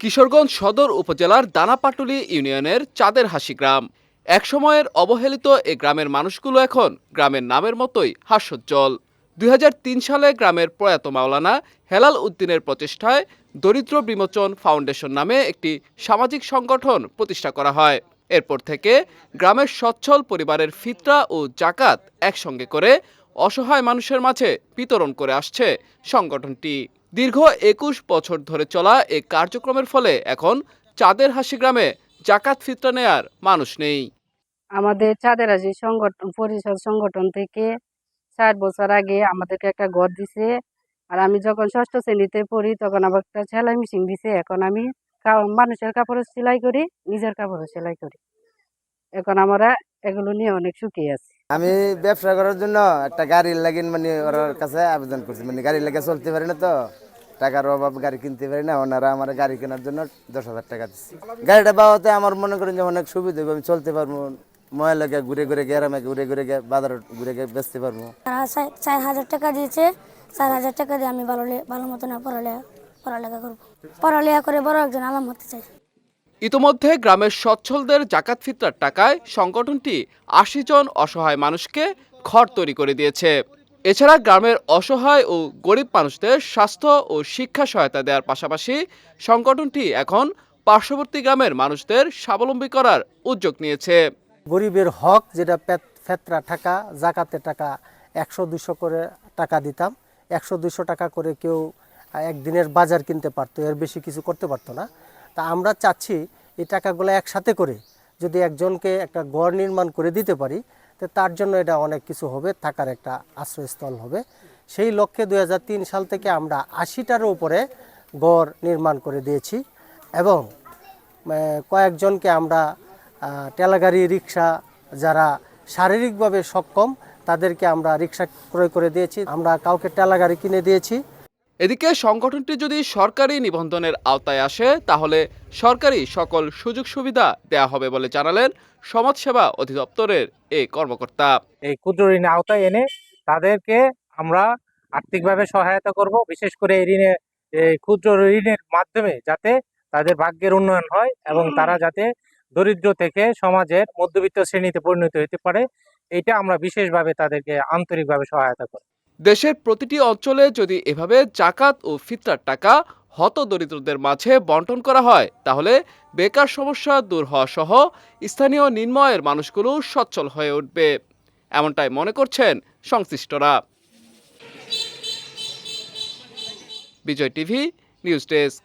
কিশোরগঞ্জ সদর উপজেলার দানাপাটুলি ইউনিয়নের চাঁদের হাসি গ্রাম। একসময়ের অবহেলিত এ গ্রামের মানুষগুলো এখন গ্রামের নামের মতোই হাস্যোজ্জ্বল। দুই হাজার তিন সালে গ্রামের প্রয়াত মাওলানা হেলাল উদ্দিনের প্রচেষ্টায় দরিদ্র বিমোচন ফাউন্ডেশন নামে একটি সামাজিক সংগঠন প্রতিষ্ঠা করা হয়। এরপর থেকে গ্রামের সচ্ছল পরিবারের ফিতরা ও জাকাত একসঙ্গে করে অসহায় মানুষের মাঝে বিতরণ করে আসছে সংগঠনটি। দীর্ঘ একুশ বছর ধরে চলা এই কার্যক্রমের ফলে এখন চাঁদের হাসি গ্রামে জাকাত ফিতরা নেয়ার মানুষ নেই। আমাদের চাঁদের হাসি সংগঠন, পরিষদ সংগঠন থেকে ষাট বছর আগে আমাদেরকে একটা ঘর দিছে। আর আমি যখন ষষ্ঠ শ্রেণীতে পড়ি, তখন আবার একটা সেলাই মেশিন দিছে। এখন আমি মানুষের কাপড় সেলাই করি, নিজের কাপড় সেলাই করি। এখন আমরা এগুলো নিয়ে অনেক সুখী আছি। আমি ব্যবসা করার জন্য একটা গাড়ির লাগিন মানে ওর কাছে আবেদন করছি। মানে গাড়ি লাগে চলতে পারি না তো। টাকার অভাব গাড়ি কিনতে পারি না। ওনারা আমার গাড়ি কেনার জন্য দশ হাজার টাকা দিচ্ছে। গাড়িটা পাওয়াতে আমার মনে করেন যে অনেক সুবিধা হবে। আমি চলতে পারব ময়লা লাগে ঘুরে ঘুরে গ্রামে ঘুরে ঘুরে গিয়ে বাজার ঘুরে গিয়ে বেচতে পারব। চার- হাজার টাকা দিয়েছে। চার হাজার টাকা দিয়ে আমি ভালো লে- ভালো মতো না পড়ালেখা পড়ালেখা করব। পড়ালেখা করে বড় একজন আলাম হতে চাই। ইতোমধ্যে গ্রামের সচ্ছলদের জাকাত ফিতরার টাকায় সংগঠনটি আশি জন অসহায় মানুষকে ঘর তৈরি করে দিয়েছে। এছাড়া গ্রামের অসহায় ও গরিব মানুষদের স্বাস্থ্য ও শিক্ষা সহায়তা দেওয়ার পাশাপাশি সংগঠনটি এখন পার্শ্ববর্তী গ্রামের মানুষদের স্বাবলম্বী করার উদ্যোগ নিয়েছে। গরিবের হক, যেটা ফেতরা টাকা, জাকাতের টাকা, একশো দুশো করে টাকা দিতাম। একশো দুশো টাকা করে কেউ একদিনের বাজার কিনতে পারতো, এর বেশি কিছু করতে পারতো না। তা আমরা চাচ্ছি এই টাকাগুলো একসাথে করে যদি একজনকে একটা গড় নির্মাণ করে দিতে পারি, তো তার জন্য এটা অনেক কিছু হবে, থাকার একটা আশ্রয়স্থল হবে। সেই লক্ষ্যে দু হাজার তিন সাল থেকে আমরা আশিটার উপরে গড় নির্মাণ করে দিয়েছি এবং কয়েকজনকে আমরা টেলাগাড়ি, রিক্সা যারা শারীরিকভাবে সক্ষম, তাদেরকে আমরা রিক্সা ক্রয় করে দিয়েছি। আমরা কাউকে টেলাগাড়ি কিনে দিয়েছি। এদিকে সংগঠনটি যদি সরকারি নিবন্ধনের আওতায় আসে, তাহলে সরকারি সকল সুযোগ সুবিধা দেয়া হবে বলে জানালেন সমাজসেবা অধিদপ্তরের এই কর্মকর্তা। এই ক্ষুদ্র ঋণের আওতায় এনে তাদেরকে আমরা আর্থিকভাবে সহায়তা করব, বিশেষ করে এই ঋণে ক্ষুদ্র ঋণের মাধ্যমে যাতে তাদের ভাগ্যের উন্নয়ন হয় এবং তারা যাতে দরিদ্র থেকে সমাজের মধ্যবিত্ত শ্রেণীতে পরিণত হতে পারে এটা আমরা বিশেষভাবে তাদেরকে আন্তরিকভাবে সহায়তা করি দেশের প্রতিটি অঞ্চলে যদি এভাবে জাকাত ও ফিতরার টাকা হত দরিদ্রদের মাঝে বন্টন করা হয়, তাহলে বেকার সমস্যা দূর হওয়া সহ স্থানীয় নিম্নয়ের মানুষগুলো সচ্ছল হয়ে উঠবে। এমনটাই মনে করছেন সংশ্লিষ্টরা। Bijoy TV, news desk.